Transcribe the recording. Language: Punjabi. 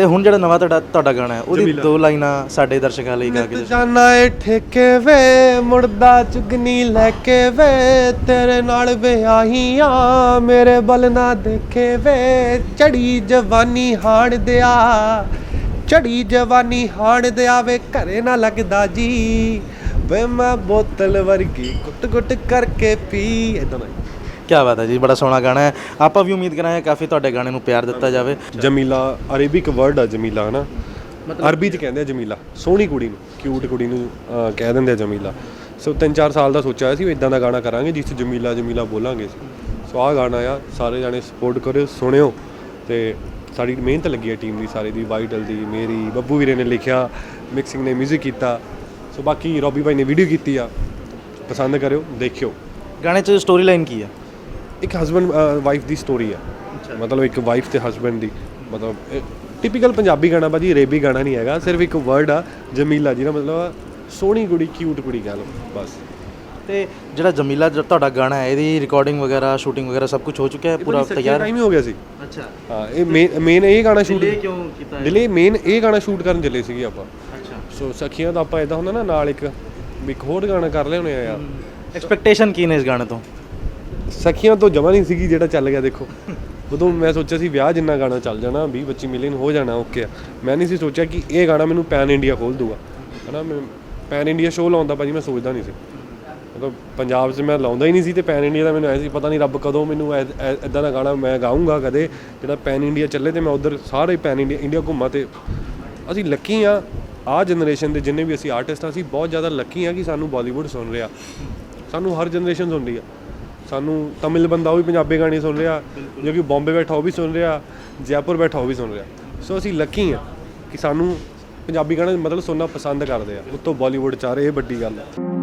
ਤੇ ਹੁਣ ਜਿਹੜਾ ਨਵਾਂ ਤੁਹਾਡਾ ਤੁਹਾਡਾ ਗਾਣਾ ਹੈ ਉਹਦੀ ਦੋ ਲਾਈਨਾਂ ਸਾਡੇ ਦਰਸ਼ਕਾਂ ਲਈ ਗਾ ਕੇ। ਜਾਨਾ ਏ ਠੇਕੇ ਵੇ ਮੁੜਦਾ ਚੁਗਨੀ ਲੈ ਕੇ ਵੇ ਤੇਰੇ ਨਾਲ ਵਿਆਹੀਆਂ ਮੇਰੇ ਬਲ ਨਾ ਦੇਖੇ ਵੇ। ਚੜੀ ਜਵਾਨੀ ਹਾਣ ਦਿਆ ਚੜੀ ਜਵਾਨੀ ਹਾਣ ਦਿਆ ਵੇ ਘਰੇ ਨਾ ਲੱਗਦਾ ਜੀ। ਵੇ ਮੈਂ ਬੋਤਲ ਵਰਗੀ ਗੁੱਟ ਕਰਕੇ ਪੀ ਇਦਾਂ ਦਾ। ਕੀ ਬਾਤ ਹੈ ਜੀ ਬੜਾ ਸੋਹਣਾ ਗਾਣਾ ਹੈ। ਆਪਾਂ ਵੀ ਉਮੀਦ ਕਰਾਂਗੇ ਕਾਫੀ ਤੁਹਾਡੇ ਗਾਣੇ ਨੂੰ ਪਿਆਰ ਦਿੱਤਾ ਜਾਵੇ। ਜਮੀਲਾ ਅਰੇਬਿਕ ਵਰਡ ਆ ਜਮੀਲਾ ਹਨਾ? ਅਰਬੀ ਚ ਕਹਿੰਦੇ ਆ ਜਮੀਲਾ। ਸੋਹਣੀ ਕੁੜੀ ਨੂੰ ਕਿਊਟ ਕੁੜੀ ਨੂੰ ਅਹ, ਕਹਿ ਦਿੰਦੇ ਆ ਜਮੀਲਾ। ਸੋ 3-4 ਸਾਲ ਦਾ ਸੋਚਿਆ ਸੀ ਇਦਾਂ ਦਾ ਗਾਣਾ ਕਰਾਂਗੇ ਜਿਸ 'ਚ ਜਮੀਲਾ ਜਮੀਲਾ ਬੋਲਾਂਗੇ ਸੋ ਆਹ ਗਾਣਾ ਆ ਸਾਰੇ ਜਾਣੇ ਸਪੋਰਟ ਕਰਿਓ ਸੁਣਿਓ। ਤੇ ਸਾਡੀ ਮਿਹਨਤ ਲੱਗੀ ਹੈ ਟੀਮ ਦੀ ਸਾਰੇ ਦੀ ਵਾਈਟਲ ਦੀ ਮੇਰੀ ਬੱਬੂ ਵੀਰੇ ਨੇ ਲਿਖਿਆ ਮਿਕਸਿੰਗ ਨੇ 뮤직 ਕੀਤਾ। ਸੋ ਬਾਕੀ ਰੋਬੀ ਭਾਈ ਨੇ ਵੀਡੀਓ ਕੀਤੀ ਆ। ਪਸੰਦ ਕਰਿਓ ਦੇਖਿਓ। ਗਾਣੇ 'ਚ ਸਟੋਰੀ ਲਾਈਨ ਕੀ ਆ? ਇੱਕ ਹਸਬੰਡ ਵਾਈਫ ਦੀ ਸਟੋਰੀ ਆ। ਮਤਲਬ ਇੱਕ ਵਾਈਫ ਤੇ ਹਸਬੰਡ ਦੀ। ਮਤਲਬ ਟਿਪੀਕਲ ਪੰਜਾਬੀ ਗਾਣਾ ਬਾਜੀ ਅਰੇਬੀ ਗਾਣਾ ਨਹੀਂ ਹੈਗਾ ਸਿਰਫ ਇੱਕ ਵਰਡ ਆ ਜਮੀਲਾ ਜਿਹਦਾ ਮਤਲਬ ਸੋਹਣੀ ਕੁੜੀ ਕਿਊਟ ਕੁੜੀ ਕਹ ਲਓ ਬਸ। ਤੇ ਜਿਹੜਾ ਜਮੀਲਾ ਜਿਹੜਾ ਤੁਹਾਡਾ ਗਾਣਾ ਹੈ ਇਹਦੀ ਰਿਕਾਰਡਿੰਗ ਵਗੈਰਾ ਸ਼ੂਟਿੰਗ ਵਗੈਰਾ ਸਭ ਕੁਝ ਹੋ ਚੁੱਕਿਆ ਹੈ ਪੂਰਾ ਤਿਆਰ? ਟਾਈਮ ਹੀ ਹੋ ਗਿਆ ਸੀ। ਅੱਛਾ। ਹਾਂ ਇਹ ਮੇਨ ਇਹ ਗਾਣਾ ਸ਼ੂਟ ਡਿਲੇ ਕਿਉਂ ਕੀਤਾ ਹੈ? ਡਿਲੇ ਮੇਨ ਇਹ ਗਾਣਾ ਸ਼ੂਟ ਕਰਨ ਚੱਲੇ ਸੀਗੇ ਆਪਾਂ। ਅੱਛਾ। ਸੋ ਸਖੀਆਂ ਦਾ ਆਪਾਂ ਇਦਾਂ ਹੁੰਦਾ ਨਾ ਨਾਲ ਇੱਕ ਇੱਕ ਹੋਰ ਗਾਣਾ ਕਰ ਲਿਆਉਣੇ ਆ। ਯਾਰ ਐਕਸਪੈਕਟੇਸ਼ਨ ਕੀ ਨੇ ਇਸ ਗਾਣੇ ਤੋਂ? ਸਖੀਆਂ ਤੋਂ ਜਮਾ ਨਹੀਂ ਸੀਗੀ ਜਿਹੜਾ ਚੱਲ ਗਿਆ, ਦੇਖੋ। ਉਦੋਂ ਮੈਂ ਸੋਚਿਆ ਸੀ ਵਿਆਹ ਜਿੰਨਾ ਗਾਣਾ ਚੱਲ ਜਾਣਾ 20 25 ਮਿਲੀਅਨ ਹੋ ਜਾਣਾ, ਓਕੇ ਆ। ਮੈਂ ਨਹੀਂ ਸੀ ਸੋਚਿਆ ਕਿ ਇਹ ਗਾਣਾ ਮੈਨੂੰ ਪੈਨ ਇੰਡੀਆ ਖੋਲ ਦੂਗਾ। ਹਨਾ, ਮੈਂ ਪੈਨ ਇੰਡੀਆ ਸ਼ੋਅ ਲਾਉਂਦਾ ਭਾਜੀ ਮੈਂ ਸੋਚਦਾ ਨਹੀਂ ਸੀ। ਮਤਲਬ ਪੰਜਾਬ 'ਚ ਮੈਂ ਲਾਉਂਦਾ ਹੀ ਨਹੀਂ ਸੀ ਤੇ ਪੈਨ ਇੰਡੀਆ ਦਾ ਮੈਨੂੰ ਐ ਸੀ, ਪਤਾ ਨਹੀਂ ਰੱਬ ਕਦੋਂ ਮੈਨੂੰ ਐਦਾਂ ਦਾ ਗਾਣਾ ਮੈਂ ਗਾਉਂਗਾ ਕਦੇ, ਜਿਹੜਾ ਪੈਨ ਇੰਡੀਆ ਚੱਲੇ ਤੇ ਮੈਂ ਉਧਰ ਸਾਰੇ ਪੈਨ ਇੰਡੀਆ ਇੰਡੀਆ ਘੁੰਮਾਂ ਤੇ। ਅਸੀਂ ਲੱਕੀ ਆ ਆ ਜਨਰੇਸ਼ਨ ਦੇ ਜਿੰਨੇ ਵੀ ਅਸੀਂ ਆਰਟਿਸਟ ਆ, ਅਸੀਂ ਬਹੁਤ ਜ਼ਿਆਦਾ ਲੱਕੀ ਆ ਕਿ ਸਾਨੂੰ ਬਾਲੀਵੁੱਡ ਸੁਣ ਰਿਹਾ। ਸਾਨੂੰ ਹਰ ਜਨਰੇਸ਼ਨ ਸੁਣ ਰਹੀ ਆ। ਸਾਨੂੰ ਤਮਿਲ ਬੰਦਾ ਉਹ ਵੀ ਪੰਜਾਬੀ ਗਾਣੇ ਸੁਣ ਰਿਹਾ ਜੋ ਕਿ ਬੰਬੇ ਬੈਠਾ ਉਹ ਵੀ ਸੁਣ ਰਿਹਾ ਜੈਪੁਰ ਬੈਠਾ ਉਹ ਵੀ ਸੁਣ ਰਿਹਾ। ਸੋ ਅਸੀਂ ਲੱਕੀ ਆ ਕਿ ਸਾਨੂੰ ਪੰਜਾਬੀ ਗਾਣੇ ਮਤਲਬ ਸੁਣਨਾ ਪਸੰਦ ਕਰਦੇ ਆ ਉਤੋਂ ਬਾਲੀਵੁੱਡ ਚ ਆ ਰਹੇ ਇਹ ਵੱਡੀ ਗੱਲ। ਆ